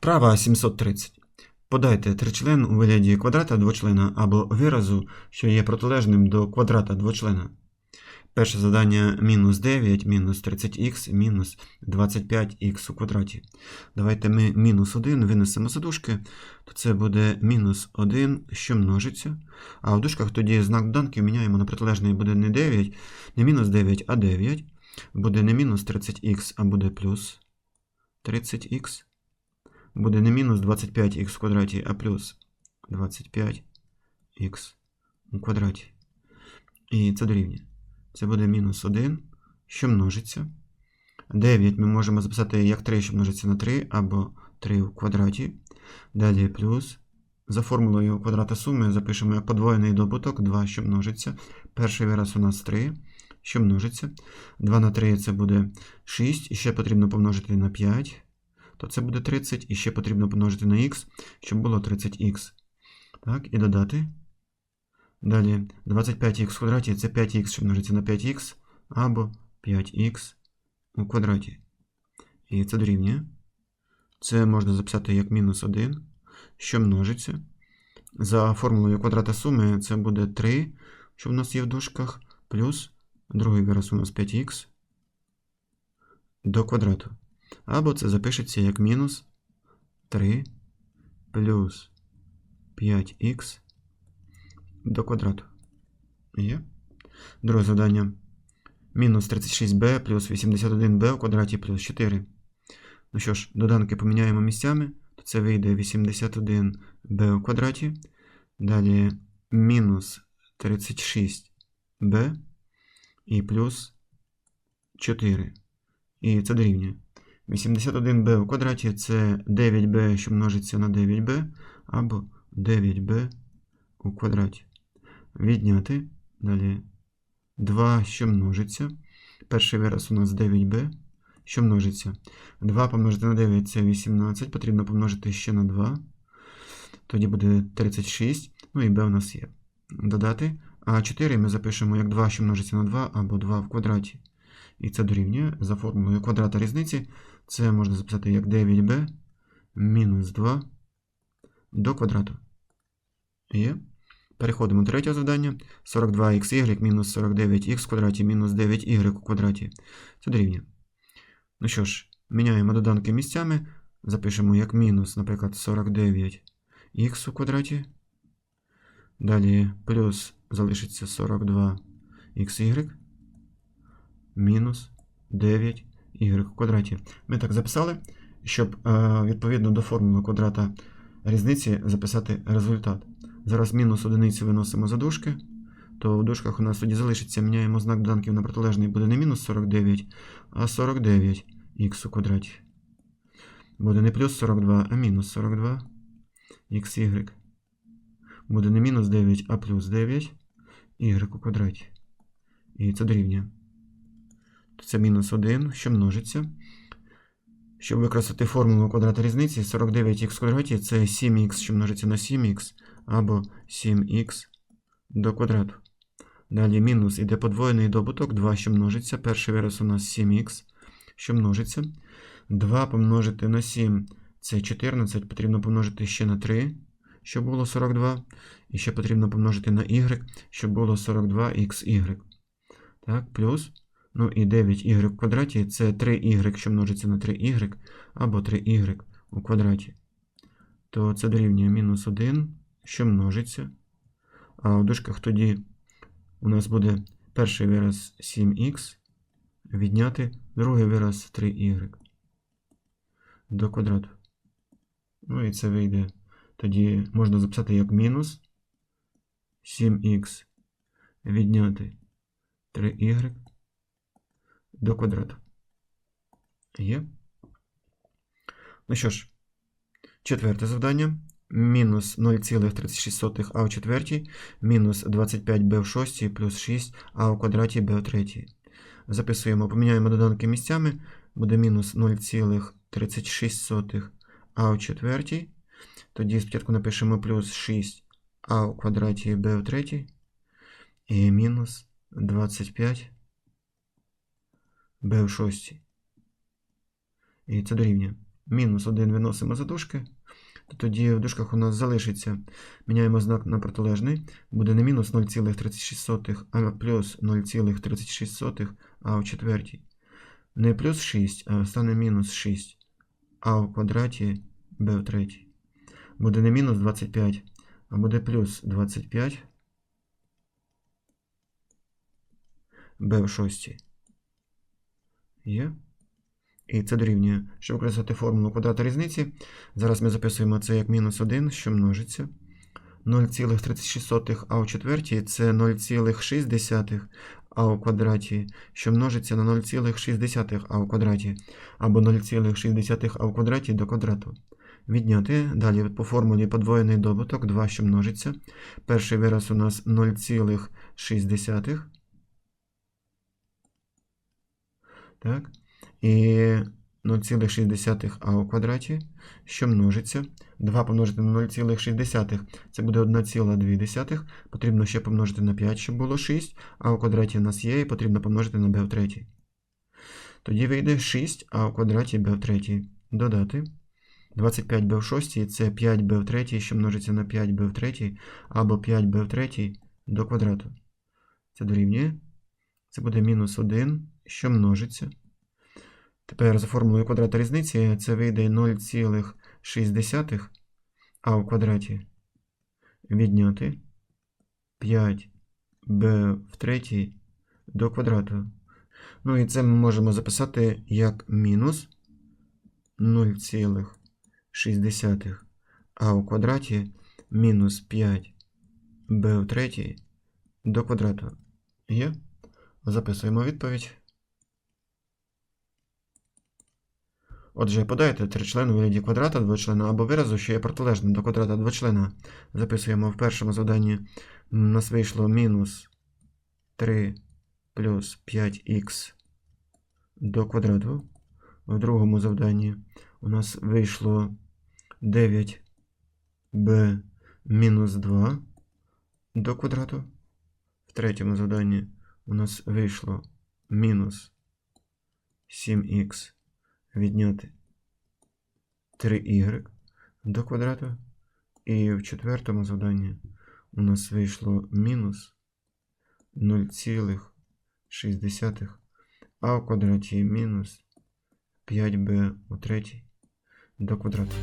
Вправа 730. Подайте тричлен у вигляді квадрата двочлена або виразу, що є протилежним до квадрата двочлена. Перше завдання мінус 9, мінус 30х, мінус 25х у квадраті. Давайте ми мінус 1 винесемо за дужки, то це буде мінус 1, що множиться. А в дужках тоді знак доданки міняємо на протилежний буде не 9, не мінус 9, а 9. Буде не мінус 30х, а буде плюс 30х. Буде не мінус 25х в квадраті, а плюс 25х у квадраті. І це дорівнює. Це буде мінус 1, що множиться. 9 ми можемо записати як 3, що множиться на 3, або 3 в квадраті. Далі плюс. За формулою квадрата суми запишемо подвоєний добуток 2, що множиться. Перший вираз у нас 3, що множиться. 2 на 3 це буде 6, і ще потрібно помножити на 5 то це буде 30, і ще потрібно помножити на х, щоб було 30х. Так, і додати. Далі 25х в квадраті це 5х, що множиться на 5х, або 5х у квадраті. І це дорівнює. Це можна записати як мінус 1, що множиться. За формулою квадрата суми це буде 3, що в нас є в дужках, плюс другий вираз у нас 5х до квадрату. Або це запишеться як мінус 3 плюс 5х до квадрату. Є. Друге завдання. Мінус 36b плюс 81b у квадраті плюс 4. Ну що ж, доданки поміняємо місцями, то це вийде 81b у квадраті. Далі мінус 36b і плюс 4. І це дорівнює. 81b у квадраті це 9b, що множиться на 9b, або 9b у квадраті. Відняти. Далі 2, що множиться. Перший вираз у нас 9b, що множиться. 2 помножити на 9 це 18. Потрібно помножити ще на 2. Тоді буде 36. Ну і b у нас є. Додати. А 4 ми запишемо як 2, що множиться на 2, або 2 в квадраті. І це дорівнює за формулою квадрата різниці. Це можна записати як 9b мінус 2 до квадрату. Є. Переходимо до третього завдання. 42xy мінус 49х в квадраті мінус 9y у квадраті. Це дорівнює. Ну що ж, міняємо доданки місцями. Запишемо як мінус, наприклад, 49х у квадраті. Далі плюс залишиться 42xy мінус 9 y в квадраті. Ми так записали, щоб е, відповідно до формули квадрата різниці записати результат. Зараз мінус одиницю виносимо за дужки, то в дужках у нас тоді залишиться, міняємо знак доданків на протилежний, буде не мінус 49, а 49х у квадраті. Буде не плюс 42, а мінус 42 xy. Буде не мінус 9, а плюс 9 y у квадраті. І це дорівнює це мінус 1, що множиться. Щоб використати формулу квадрата різниці, 49х в квадраті це 7х, що множиться на 7х, або 7х до квадрату. Далі мінус іде подвоєний добуток, 2, що множиться. Перший вираз у нас 7х, що множиться. 2 помножити на 7 це 14, потрібно помножити ще на 3, щоб було 42. І ще потрібно помножити на y, щоб було 42xy. Так, плюс. Ну і 9y в квадраті це 3y, що множиться на 3y, або 3y у квадраті. То це дорівнює мінус 1, що множиться. А в дужках тоді у нас буде перший вираз 7х, відняти другий вираз 3y до квадрату. Ну і це вийде. Тоді можна записати як мінус 7х відняти 3y до квадрату. Є. Ну що ж, четверте завдання. Мінус 0,36 а у четвертій, мінус 25b в шостій, плюс 6 а у квадраті b у третій. Записуємо, поміняємо доданки місцями. Буде мінус 0,36 а у четвертій. Тоді спочатку напишемо плюс 6 а у квадраті b у третій. І мінус 25 b в шостій. І це дорівнює. мінус 1 виносимо за дужки, то тоді в дужках у нас залишиться, міняємо знак на протилежний, буде не мінус 0,36, а плюс 0,36, а в четвертій. Не плюс 6, а стане мінус 6, а в квадраті b в третій. Буде не мінус 25, а буде плюс 25 b в шостій. Є. І це дорівнює. Щоб використати формулу квадрата різниці, зараз ми записуємо це як мінус 1, що множиться. 0,36 а в четвертій це 0,6 а у квадраті, що множиться на 0,6 а в квадраті, або 0,6 а в квадраті до квадрату. Відняти. Далі по формулі подвоєний добуток 2, що множиться. Перший вираз у нас 0,6. Так. І 0,6 а у квадраті, що множиться. 2 помножити на 0,6 це буде 1,2. Потрібно ще помножити на 5, щоб було 6, а у квадраті у нас є, і потрібно помножити на b в третій. Тоді вийде 6, а у квадраті b в третій. Додати. 25b в шостій це 5b в третій, що множиться на 5b в третій, або 5b в третій до квадрату. Це дорівнює. Це буде мінус 1, що множиться. Тепер за формулою квадрата різниці це вийде 0,6 а в квадраті відняти 5b в третій до квадрату. Ну і це ми можемо записати як мінус 0,6 а у квадраті мінус 5b в третій до квадрату. Є? Записуємо відповідь. Отже, подайте тричлен у вигляді квадрата двочлена або виразу, що є протилежним до квадрата двочлена. Записуємо в першому завданні. У нас вийшло мінус 3 плюс 5х до квадрату. В другому завданні у нас вийшло 9b мінус 2 до квадрату. В третьому завданні у нас вийшло мінус 7х відняти 3y до квадрату. І в четвертому завданні у нас вийшло мінус 0,6, а в квадраті мінус 5b у третій до квадрату.